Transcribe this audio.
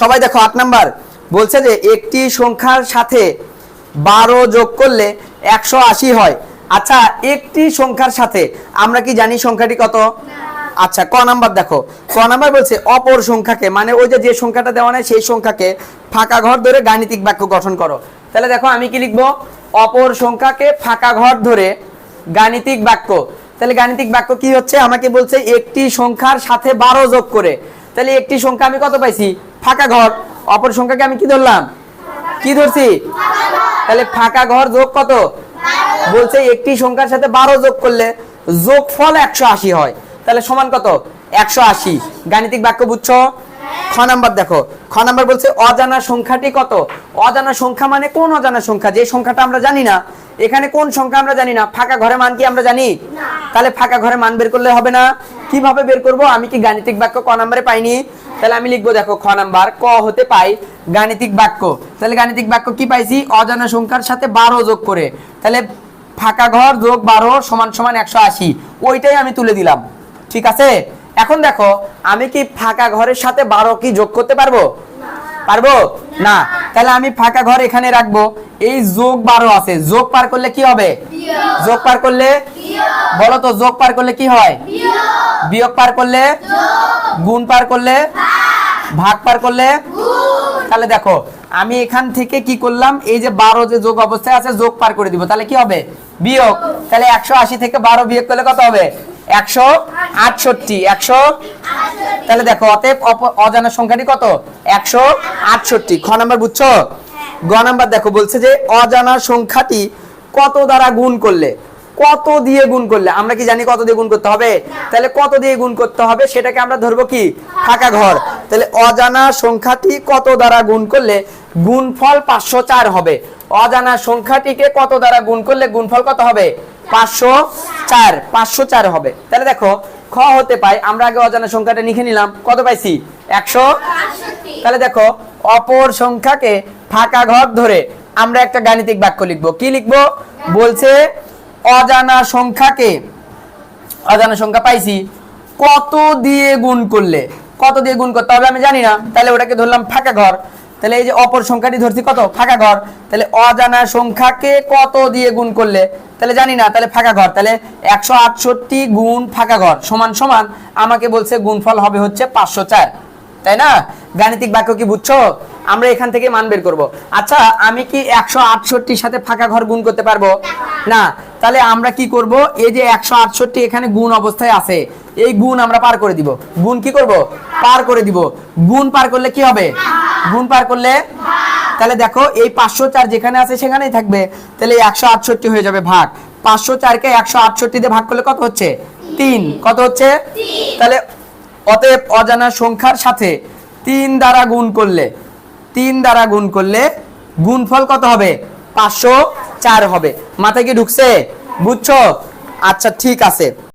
সবাই দেখো আট নাম্বার। বলছে যে একটি সংখ্যার সাথে বারো যোগ করলে একশো আশি হয়। আচ্ছা একটি সংখ্যার সাথে আমরা কি জানি সংখ্যাটি কত? আচ্ছা ক নাম্বার দেখো। ক নাম্বার বলছে অপর সংখ্যাকে মানে ওই যে যে সংখ্যাটা দেওয়া নেই সেই সংখ্যাকে ফাঁকা ঘর ধরে গাণিতিক বাক্য গঠন করো। তাহলে দেখো আমি কি লিখব? অপর সংখ্যাকে ফাঁকা ঘর ধরে গাণিতিক বাক্য। তাহলে গাণিতিক বাক্য কি হচ্ছে? আমাকে বলছে একটি সংখ্যার সাথে বারো যোগ করে। তাহলে একটি সংখ্যা আমি কত পাইছি? ফাঁকা ঘর। অপর সংখ্যাকে আমি কি ধরলাম? কি ধরছি? তাহলে ফাঁকা ঘর যোগ কত? বলছে একটি সংখ্যার সাথে বারো যোগ করলে যোগফল একশো আশি হয়। তাহলে সমান কত? একশো আশি। গাণিতিক বাক্য বুঝছ? খ নাম্বার দেখো। খ নাম্বার বলছে অজানা সংখ্যাটি কত? অজানা সংখ্যা মানে কোন অজানা সংখ্যা? যে সংখ্যাটা আমরা জানি না। এখানে কোন সংখ্যা আমরা জানি না? ফাঁকা ঘরে মান কি আমরা জানি? তাহলে ফাঁকা ঘরে মান বের করলে হবে না। কীভাবে বের করব? আমি কি গাণিতিক বাক্য ক নাম্বারে পাইনি? তাহলে আমি লিখব দেখো খ নাম্বার ক হতে পাই গাণিতিক বাক্য। তাহলে গাণিতিক বাক্য কি পাইছি? অজানা সংখ্যার সাথে বারো যোগ করে। তাহলে ফাঁকা ঘর যোগ বারো সমান সমান একশো আশি। ওইটাই আমি তুলে দিলাম। ঠিক আছে? এখন দেখো আমি কি ফাঁকা ঘরের সাথে বারো কি যোগ করতে পারব? পারব? না। তাহলে আমি ফাঁকা ঘর এখানে রাখব। এই যোগ বারো আছে। যোগ পার করলে কি হবে? যোগ পার করলে? বলো তো যোগ পার করলে কি হয়? বিয়োগ পার করলে? গুণ পার করলে? ভাগ পার করলে? তাহলে দেখো আমি এখান থেকে কি করলাম? এই যে বারো যে যোগ অবস্থায় আছে যোগ পার করে দিব। তাহলে কি হবে? বিয়োগ। তাহলে একশো আশি থেকে বারো বিয়োগ করলে কত হবে? একশো আটষট্টি। একশো তাহলে দেখো অতএব অজানা সংখ্যাটি কত? একশো আটষট্টি। খ নাম্বার বুঝছ? গ নাম্বার দেখো বলছে যে অজানা সংখ্যাটি কত দ্বারা গুণ করলে? কত দিয়ে গুণ করলে? আমরা কি জানি কত দিয়ে গুণ করতে হবে? তাহলে কত দিয়ে গুণ করতে হবে? সেটাকে আমরা ধরবো কি? ফাঁকা ঘর। তাহলে অজানা সংখ্যাটি কত দ্বারা গুণ করলে? গুণফল পাঁচশো চার হবে। অজানা সংখ্যাটিকে কত দ্বারা গুণ করলে গুণফল কত হবে? পাঁচশো চার। পাঁচশো চার হবে। তাহলে দেখো, খ হতে পাই, আমরা আগে অজানা সংখ্যাটা লিখে নিলাম। কত পাইছি? একশো। তাহলে দেখো, অপর সংখ্যাকে ফাঁকা ঘর ধরে আমরা একটা গাণিতিক বাক্য লিখব। কি লিখব? বলছে অজানা সংখ্যাকে, অজানা সংখ্যা পাইছি, কত দিয়ে গুণ করলে? কত দিয়ে গুণ করতে হবে আমি জানি না। তাহলে ওটাকে ধরলাম ফাঁকা ঘর। তাহলে এই যে অপর সংখ্যাটি ধরছি কত? ফাঁকা ঘর। তাহলে অজানা সংখ্যাকে কত দিয়ে গুণ করলে? তাহলে জানি না। তাহলে ফাঁকা ঘর। তাহলে একশো আটষট্টি গুণ ফাঁকা ঘর সমান সমান আমাকে বলছে গুণফল হবে হচ্ছে পাঁচশো চার। তাই না? গাণিতিক বাক্য কি বুঝছ? আমরা এখান থেকে মান বের করব। আচ্ছা আমি কি একশো আটষট্টির সাথে ফাঁকা ঘর গুণ করতে পারব? না। তাহলে আমরা কি করব? এই যে একশো আটষট্টি এখানে গুণ অবস্থায় আছে। এই গুণ আমরা পার করে দিব। গুণ কি করব? পার করে দিব। গুণ পার করলে কি হবে? গুণ পার করলে? তাহলে দেখো এই পাঁচশো চার যেখানে আছে সেখানেই থাকবে। তাহলে একশো আটষট্টি হয়ে যাবে ভাগ। পাঁচশো চারকে একশো আটষট্টি দিয়ে ভাগ করলে কত হচ্ছে? তিন। কত হচ্ছে? তাহলে অতএব অজানা সংখ্যার সাথে তিন দ্বারা গুণ করলে তিন দ্বারা গুণ করলে গুণফল কত হবে? পাঁচশো চার হবে। মাথায় কি ঢুকছে? বুঝছ? আচ্ছা ঠিক আছে।